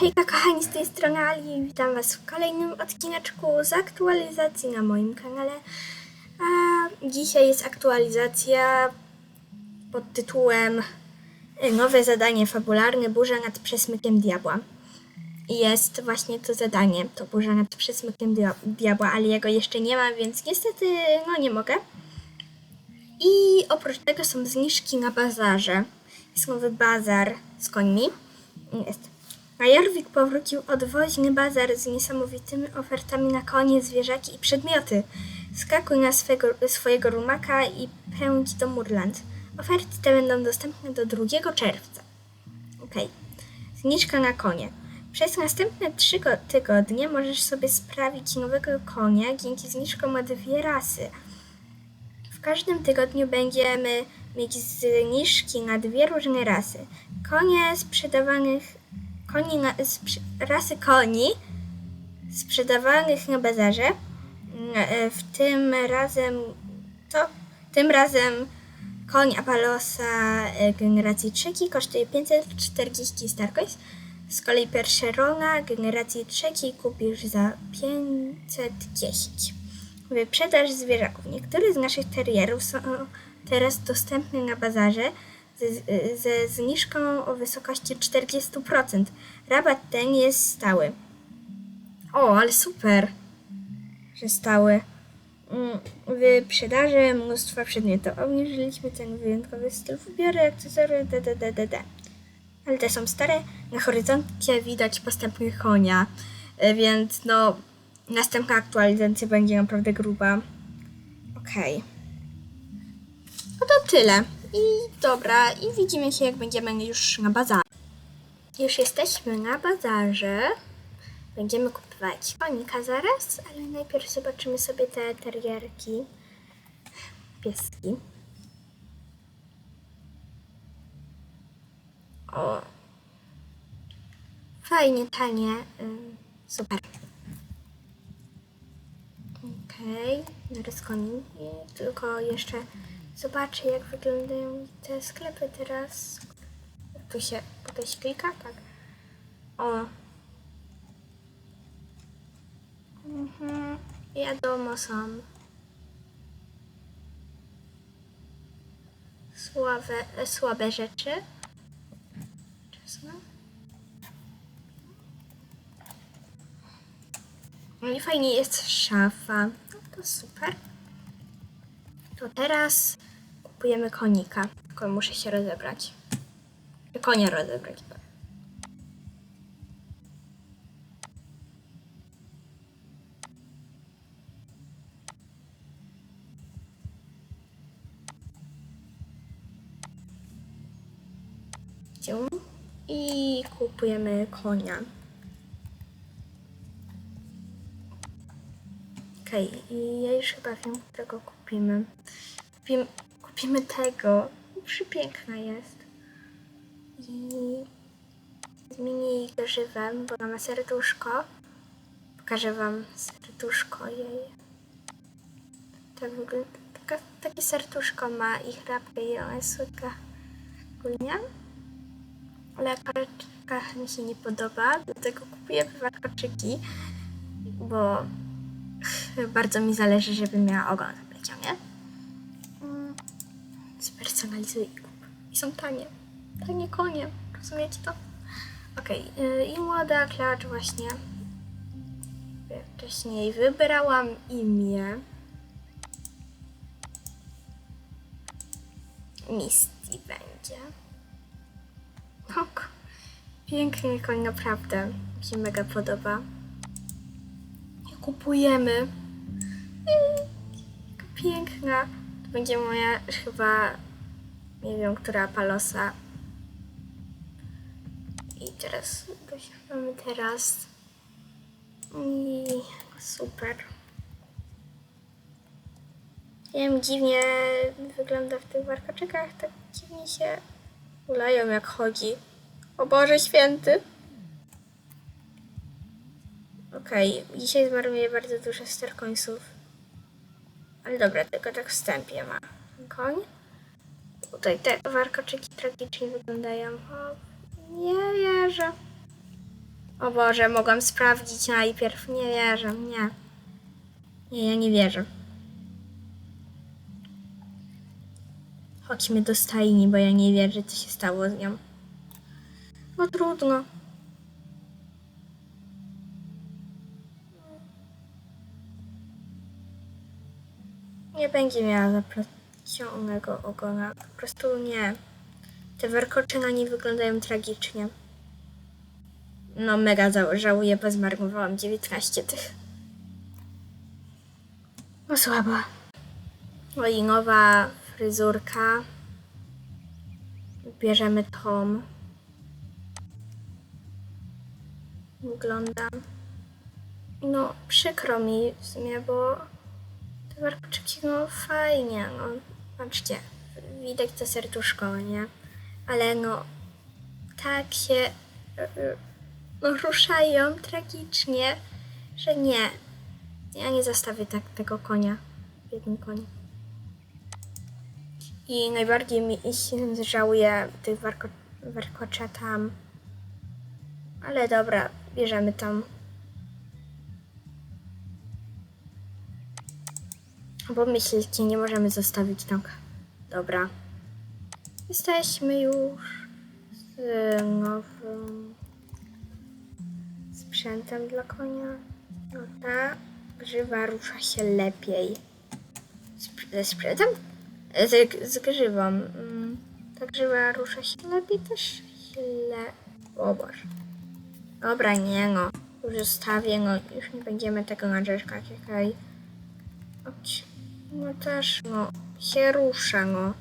Hejka kochani, z tej strony Ali, witam was w kolejnym odcineczku z aktualizacji na moim kanale. A dzisiaj jest aktualizacja pod tytułem y, Nowe zadanie fabularne Burza nad przesmykiem diabła. Jest właśnie to zadanie, to Burza nad przesmykiem dia- diabła, ale jego jeszcze nie mam, więc niestety no nie mogę. I oprócz tego są zniżki na bazarze. Jest nowy bazar z końmi. Jest. A Jarwik powrócił odwoźny bazar z niesamowitymi ofertami na konie, zwierzaki i przedmioty. Skakuj na swego, swojego rumaka i pędź do Murland. Oferty te będą dostępne do 2 czerwca. Okej. Zniżka na konie. Przez następne 3 go- tygodnie możesz sobie sprawić nowego konia dzięki zniżkom na dwie rasy. W każdym tygodniu będziemy mieć zniżki na dwie różne rasy. Konie sprzedawanych koni na, rasy koni sprzedawanych na bazarze. E, W tym razem to tym razem koń Apalosa e, generacji trzeciej kosztuje 540 Starcoins. Z kolei Percherona generacji trzeciej kupisz za 510. Wyprzedaż zwierzaków. Niektóre z naszych terierów są teraz dostępne na bazarze ze, zniżką o wysokości 40%. Rabat ten jest stały. O, ale super, że stały. Mm, Wyprzedaży mnóstwa przedmiotów. Obniżyliśmy ten wyjątkowy styl wybory, akcesory, dddd. Ale te są stare. Na horyzoncie widać postępy konia, e, więc no następna aktualizacja będzie naprawdę gruba. Okej. No to tyle. I dobra, i widzimy się jak będziemy już na bazarze. Już jesteśmy na bazarze. Będziemy kupować konika zaraz, ale najpierw zobaczymy sobie te terierki. Pieski. O. Fajnie, tanie. ym, Super. Okej, zaraz koni. I tylko jeszcze zobaczę, jak wyglądają te sklepy teraz. Tu się, tutaj się klika, tak. O. Mhm. Wiadomo są. Słabe, e, słabe rzeczy. Czasem. No i fajnie jest szafa. No to super. To teraz kupujemy konika. Tylko muszę się rozebrać. Konia rozebrać. I kupujemy konia. Okej, i ja już chyba wiem, którego kupimy. Kupimy, kupimy tego. Przepiękna jest. I zmienię jej dożywem, bo ma serduszko. Pokażę wam serduszko jej. Tak wygląda. Taka, takie serduszko ma i chrapkę i ona jest słodka. Ogólnie. Ale warkoczyka mi się nie podoba, dlatego kupuję warkoczyki, bo bardzo mi zależy, żeby miała ogon na plecianie. Spersonalizuj i kup. I są tanie. Tanie konie. Rozumiecie to? Okej. y, I młoda klacz właśnie. Jak Wcześniej wybrałam imię. Misty będzie. Ok. Piękny koń, naprawdę. Mi się mega podoba. I kupujemy. Mm, Piękna. Będzie moja chyba, nie wiem, która palosa. I teraz, mamy teraz. I super. Wiem, dziwnie wygląda w tych warkoczykach, tak dziwnie się ulają jak chodzi. O Boże Święty! Okej, dzisiaj zmarnuję bardzo dużo sterkońców. Ale dobra, tylko tak wstępie ma koń. Tutaj te warkoczyki tragicznie wyglądają. O, nie wierzę. O Boże, mogłam sprawdzić najpierw. Nie wierzę, nie. Nie, ja nie wierzę. Chodźmy do stajni, bo ja nie wierzę, co się stało z nią. No trudno. Nie będzie miała zaplacionego ogona. Po prostu nie. Te warkocze na niej wyglądają tragicznie. No mega żałuję, bo zmarnowałam 19 tych. No słabo. No nowa fryzurka. Bierzemy Tom. Wygląda. No, przykro mi w sumie, bo warkoczyki, no fajnie, no. Patrzcie, widać to serduszko, nie? Ale no, tak się y, y, no, ruszają tragicznie, że nie. Ja nie zostawię tak tego konia. Biedny koń. I najbardziej mi się żałuję tych warko, warkocza tam. Ale dobra, bierzemy tam. Bo myślicie, nie możemy zostawić tak. Dobra. Jesteśmy już z nowym sprzętem dla konia. No ta grzywa rusza się lepiej. Sp- ze sprzętem? Z, z grzywą. Mm, Ta grzywa rusza się lepiej też źle. O Boże. Dobra, nie no. Już zostawię, no już nie będziemy tego na rzeczkach jakaś. Chodź. No też, no, się rusza, no.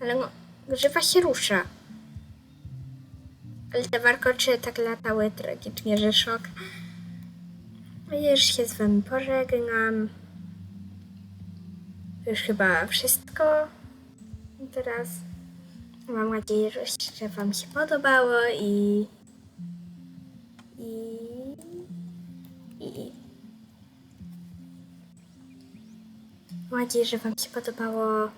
Ale no, grzywa się rusza. Ale te warkocze tak latały tragicznie, że szok. A ja już się z wami pożegnam. Już chyba wszystko. I teraz mam nadzieję, że, wam się podobało. I... I... Mam nadzieję, że wam się podobało